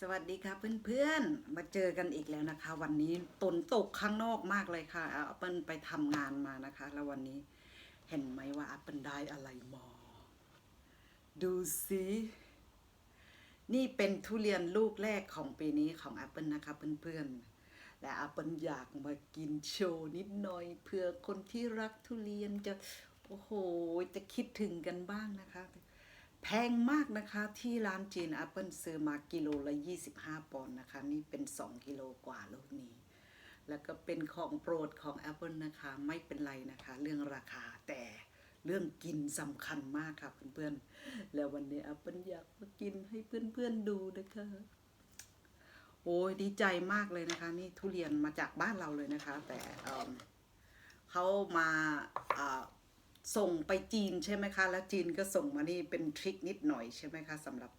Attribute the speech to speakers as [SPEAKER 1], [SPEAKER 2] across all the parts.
[SPEAKER 1] สวัสดีค่ะเพื่อนๆ มาเจอกันอีกแล้วนะคะ วันนี้ฝนตกข้างนอกมากเลยค่ะแอปเปิลไปทำงานมานะคะ แล้ววันนี้เห็นไหมว่าแอปเปิลได้อะไรมาดูสินี่เป็นทุเรียนลูกแรกของปีนี้ของแอปเปิลนะคะเพื่อนๆและแอปเปิลอยากมากินโชว์นิดหน่อยเพื่อคนที่รักทุเรียนจะโอ้โหจะคิดถึงกันบ้างนะคะ แพงมากนะคะที่ร้านจีนแอปเปิลซื้อมากิโลละ 25 ปอนด์นะคะ นี่เป็น 2 กิโลกว่าลูกนี้ แล้วก็เป็นของโปรดของ Apple นะคะ ไม่เป็นไรนะคะ เรื่องราคาแต่เรื่องกินสำคัญมากค่ะเพื่อนๆ แล้ววันนี้ Apple อยากมากินให้เพื่อนๆดูนะคะ โอ้ยดีใจมากเลยนะคะ นี่ทุเรียนมาจากบ้านเราเลยนะคะ แต่เเขามาา ส่งไปจีนใช่ไหมคะ แล้วจีนก็ส่งมานี่เป็นทริคนิดหน่อยใช่ไหมคะสำหรับ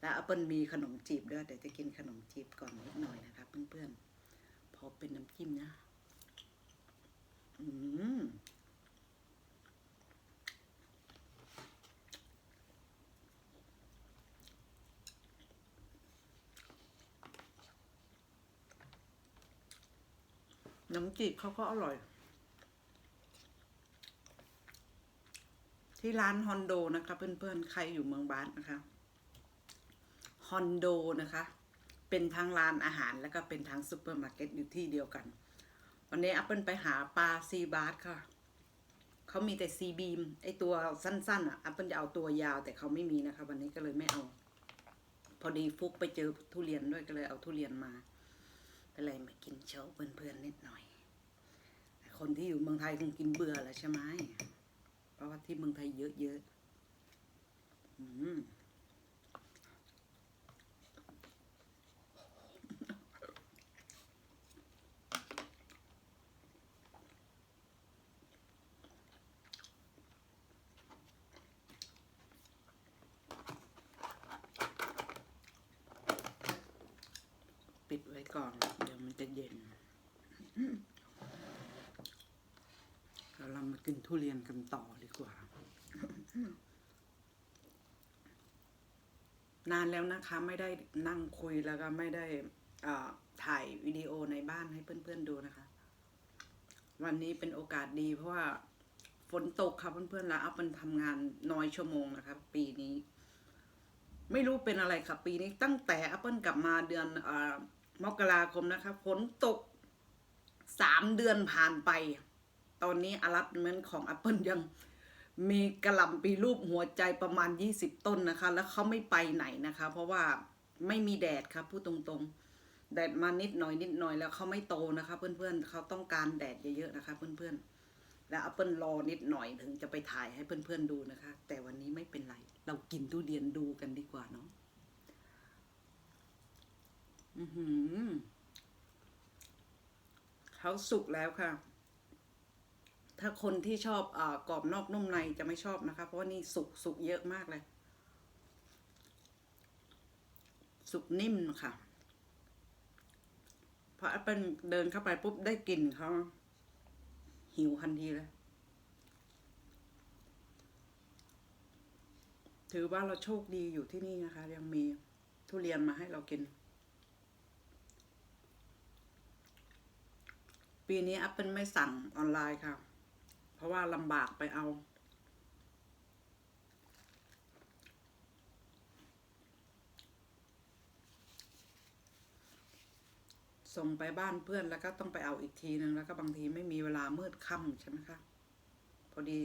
[SPEAKER 1] แล้วแอปเปิลมีขนมจีบด้วยเดี๋ยวจะกินขนมจีบก่อนนิดหน่อยนะคะเพื่อนๆพอเป็นน้ำจิ้มนะอืมน้ำจีบเขาก็อร่อย ที่ร้านฮอนโดนะคะเพื่อนๆใครอยู่เมืองบาสนะคะฮอนโดนะคะ เป็นทั้งร้านอาหารแล้วก็เป็นทั้งซูเปอร์มาร์เก็ตอยู่ที่เดียวกัน วันนี้แอปเปิลไปหาปลาซีบาสค่ะเขามีแต่ซีบีมไอตัวสั้นๆอะแอปเปิลจะเอาตัวยาวแต่เขาไม่มีนะคะ วันนี้ก็เลยไม่เอา พอดีฟุกไปเจอทุเรียนด้วยก็เลยเอาทุเรียนมาก็เลยมากินโชว์เพื่อนๆนิดหน่อย คนที่อยู่เมืองไทยคงกินเบื่อแล้วใช่ไหม ราะว่าที่เมืองไทยเยอะๆอืมปิดไว้ก่อน เดี๋ยวมันจะเย็น ดี๋ยวเรามากินทุเรียนกันต่อดีกว่า นานแล้วนะคะ ไม่ได้นั่งคุยแล้วก็ไม่ได้ถ่ายวิดีโอในบ้านให้เพื่อนๆดูนะคะ วันนี้เป็นโอกาสดีเพราะว่าฝนตกค่ะเพื่อนๆแล้วอัพมันทำงานน้อยชั่วโมงนะคะ ปีนี้ ไม่รู้เป็นอะไรค่ะ ปีนี้ตั้งแต่ Apple กลับมาเดือนอมกราคมนะคะฝนตกสามเดือนผ่านไป ตอนนี้อารัตเมนของ Apple ยังมีกระหล่ำปีรูปหัวใจประมาณ 20 ต้นนะคะ แล้วเขาไม่ไปไหนนะคะ เพราะว่าไม่มีแดดครับพูดตรงๆ แดดมานิดหน่อยนิดหน่อยแล้วเขาไม่โตนะคะ เพื่อนๆเขาต้องการแดดเยอะๆนะคะ เพื่อนๆ แล้ว Apple รอนิดหน่อยถึงจะไปถ่ายให้เพื่อนๆดูนะคะ แต่วันนี้ไม่เป็นไร เรากินทุเรียนดูกันดีกว่าเนาะอือหือเขาสุกแล้วค่ะ ถ้าคนที่ชอบอกรอบนอกนุ่มในจะไม่ชอบนะคะ เพราะว่านี่สุกสุกเยอะมากเลย สุกนิ่มค่ะพอแอปเปิลเดินเข้าไปปุ๊บได้กลิ่นเขาหิวทันทีเลย ถือว่าเราโชคดีอยู่ที่นี่นะคะ ยังมีทุเรียนมาให้เรากิน ปีนี้แอปเปิลไม่สั่งออนไลน์ค่ะ ราะว่าลำบากไปเอา ส่งไปบ้านเพื่อนแล้วก็ต้องไปเอาอีกทีนึงแล้วก็บางทีไม่มีเวลามืดค่ำใช่ไหมคะพอดี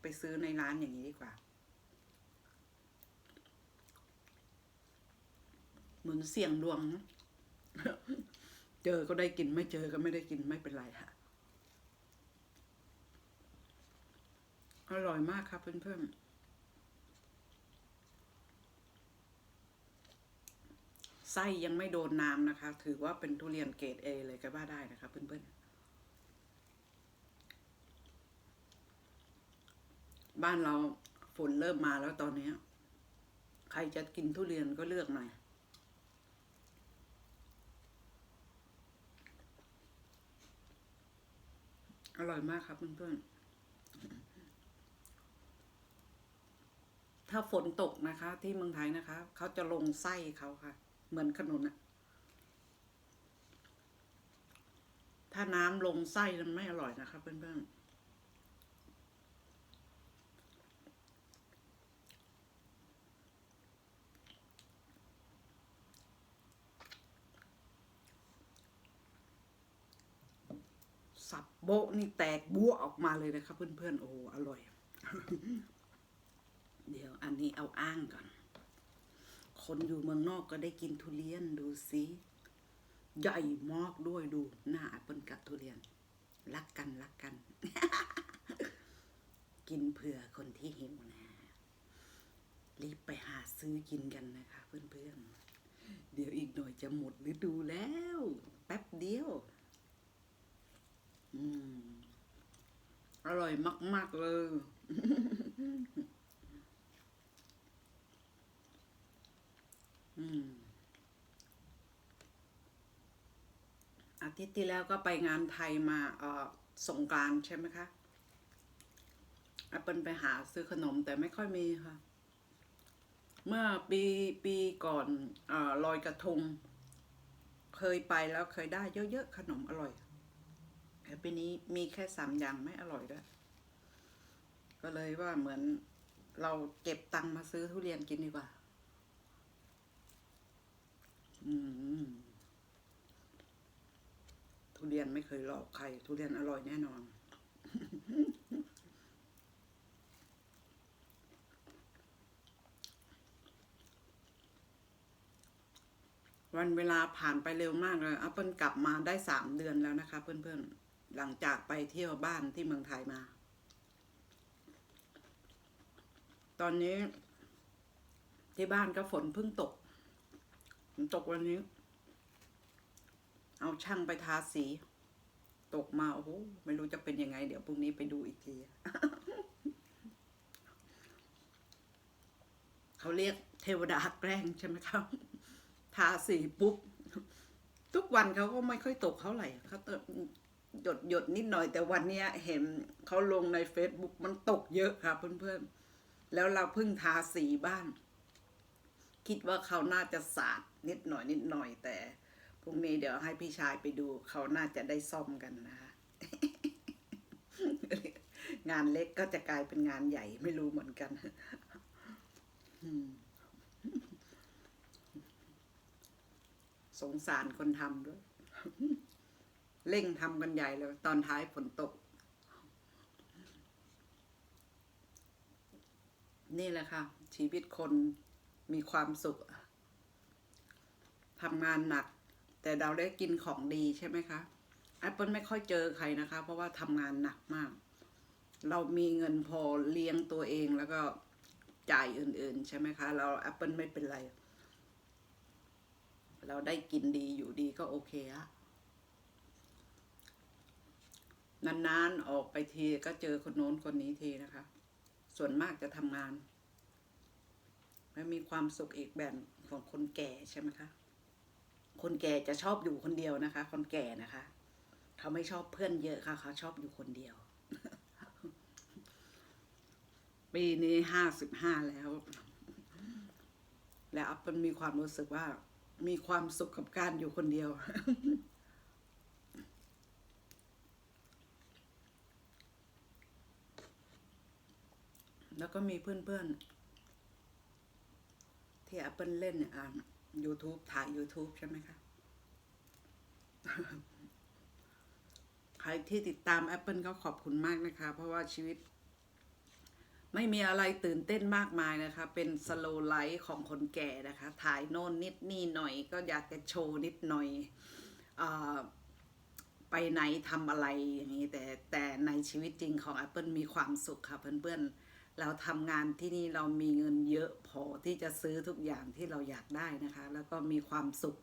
[SPEAKER 1] ไปซื้อในร้านอย่างนี้ดีกว่าเหมือนเสี่ยงดวง เจอก็ได้กินไม่เจอก็ไม่ได้กินไม่เป็นไรค่ะ อร่อยมากครับเพื่อนๆ ไส้ยังไม่โดนน้ำนะคะ ถือว่าเป็นทุเรียนเกรดเอเลยก็ว่าได้นะคะเพื่อนๆ บ้านเราฝนเริ่มมาแล้วตอนนี้ ใครจะกินทุเรียนก็เลือกหน่อยอร่อยมากครับเพื่อนๆ ถ้าฝนตกนะคะ ที่เมืองไทยนะคะ เขาจะลงไส้เขาค่ะ เหมือนขนุนอะถ้าน้ำลงไส้มันไม่อร่อยนะคะเพื่อนๆสับโบะนี่แตกบัวออกมาเลยนะครับเพื่อนๆ โอ้อร่อย เดี๋ยวอันนี้เอาอ้างก่อน คนอยู่เมืองนอกก็ได้กินทุเรียนดูสิใหญ่มากด้วยดูหน้าแอปเปิลกับทุเรียน รักกันรักกัน กินเผื่อคนที่หิวนะ รีบไปหาซื้อกินกันนะคะ เพื่อนๆ เดี๋ยวอีกหน่อยจะหมดฤดูแล้ว แป๊บเดียว อืม อร่อยมาก ๆ เลย อาทิตย์ที่แล้วก็ไปงานไทยมาเอ่อสงการใช่ไหมคะแอปเปิลไปหาซื้อขนมแต่ไม่ค่อยมีค่ะ เมื่อปีปีก่อนอลอยกระทง เคยไปแล้วเคยได้เยอะๆ ขนมอร่อย แต่ปีนี้มีแค่สามอย่างไม่อร่อยด้วย ก็เลยว่าเหมือนเราเก็บตังค์มาซื้อทุเรียนกินดีกว่า ทุเรียนไม่เคยหลอกใคร ทุเรียนอร่อยแน่นอน วันเวลาผ่านไปเร็วมากเลยอัปเปิลกลับมาได้สามเดือนแล้วนะคะ เพื่อนๆ หลังจากไปเที่ยวบ้านที่เมืองไทยมา ตอนนี้ที่บ้านก็ฝนเพิ่งตก ตกวันนี้ เอาช่างไปทาสี ตกมาโอ้โหไม่รู้จะเป็นยังไง เดี๋ยวพรุ่งนี้ไปดูอีกทีเขาเรียกเทวดาแกล้งใช่ไหมครับ ทาสีปุ๊บ ทุกวันเขาก็ไม่ค่อยตกเท่าไหร่เขาตกหยดหยดนิดหน่อย แต่วันเนี้ย เห็นเขาลงในเฟซบุ๊กมันตกเยอะค่ะเพื่อนๆ แล้วเราเพิ่งทาสีบ้าน คิดว่าเขาน่าจะสาด นิดหน่อยนิดหน่อยแต่พรุ่งนี้เดี๋ยวให้พี่ชายไปดูเขาน่าจะได้ซ่อมกันนะคะงานเล็กก็จะกลายเป็นงานใหญ่ไม่รู้เหมือนกันสงสารคนทำด้วย เร่งทำกันใหญ่เลย ตอนท้ายฝนตก นี่แหละค่ะ ชีวิตคนมีความสุข ทำงานหนัก แต่เราได้กินของดีใช่ไหมคะแอปเปิลไม่ค่อยเจอใครนะคะ เพราะว่าทำงานหนักมาก เรามีเงินพอเลี้ยงตัวเองแล้วก็จ่ายอื่น ๆ ใช่ไหมคะ เราแอปเปิลไม่เป็นไร เราได้กินดีอยู่ดีก็โอเคอะนานๆออกไปทีก็เจอคนโน้นคนนี้ทีนะคะ ส่วนมากจะทำงาน และมีความสุขอีกแบบของคนแก่ใช่ไหมคะ คนแก่จะชอบอยู่คนเดียวนะคะ คนแก่นะคะ เขาไม่ชอบเพื่อนเยอะค่ะ เขาชอบอยู่คนเดียว ปีนี้ห้าสิบห้าแล้ว และอัปเปมีความรู้สึกว่า มีความสุขกับการอยู่คนเดียวแล้วก็มีเพื่อนๆ ที่ Apple เล่นเนี่ยอ่า YouTube ถ่าย YouTube ใช่ไหมคะ ใครที่ติดตาม Apple ก็ขอบคุณมากนะคะ เพราะว่าชีวิต ไม่มีอะไรตื่นเต้นมากมายนะคะ เป็นสโลไลฟ์ของคนแก่นะคะ ถ่ายโน่นนิดนี่หน่อย ก็อยากจะโชว์นิดหน่อยอไปไหนทำอะไรอย่างนี้แต่แต่ในชีวิตจริงของ Apple มีความสุขค่ะเพื่อนๆ เราทำงานที่นี่เรามีเงินเยอะพอที่จะซื้อทุกอย่างที่เราอยากได้นะคะ แล้วก็มีความสุข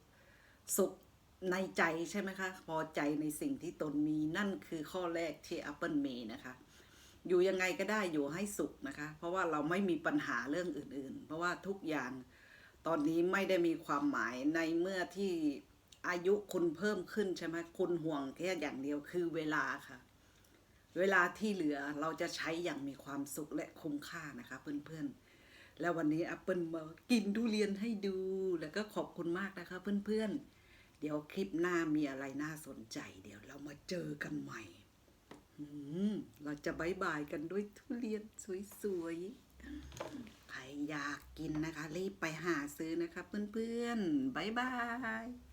[SPEAKER 1] สุขในใจใช่ไหมคะ พอใจในสิ่งที่ตนมีนั่นคือข้อแรกที่ Apple มีนะคะ อยู่ยังไงก็ได้อยู่ให้สุขนะคะ เพราะว่าเราไม่มีปัญหาเรื่องอื่นๆ เพราะว่าทุกอย่างตอนนี้ไม่ได้มีความหมายในเมื่อที่อายุคุณเพิ่มขึ้นใช่ไหมคุณห่วงแค่อย่างเดียวคือเวลาค่ะ เวลาที่เหลือเราจะใช้อย่างมีความสุขและคุ้มค่านะคะเพื่อนๆ แล้ววันนี้แอปเปิลมากินทุเรียนให้ดูแล้วก็ขอบคุณมากนะคะเพื่อนๆ เดี๋ยวคลิปหน้ามีอะไรน่าสนใจ เดี๋ยวเรามาเจอกันใหม่มเราจะบายบายกันด้วยทุเรียนสวยๆ ใครอยากกินนะคะ รีบไปหาซื้อนะคะเพื่อนๆบายบาย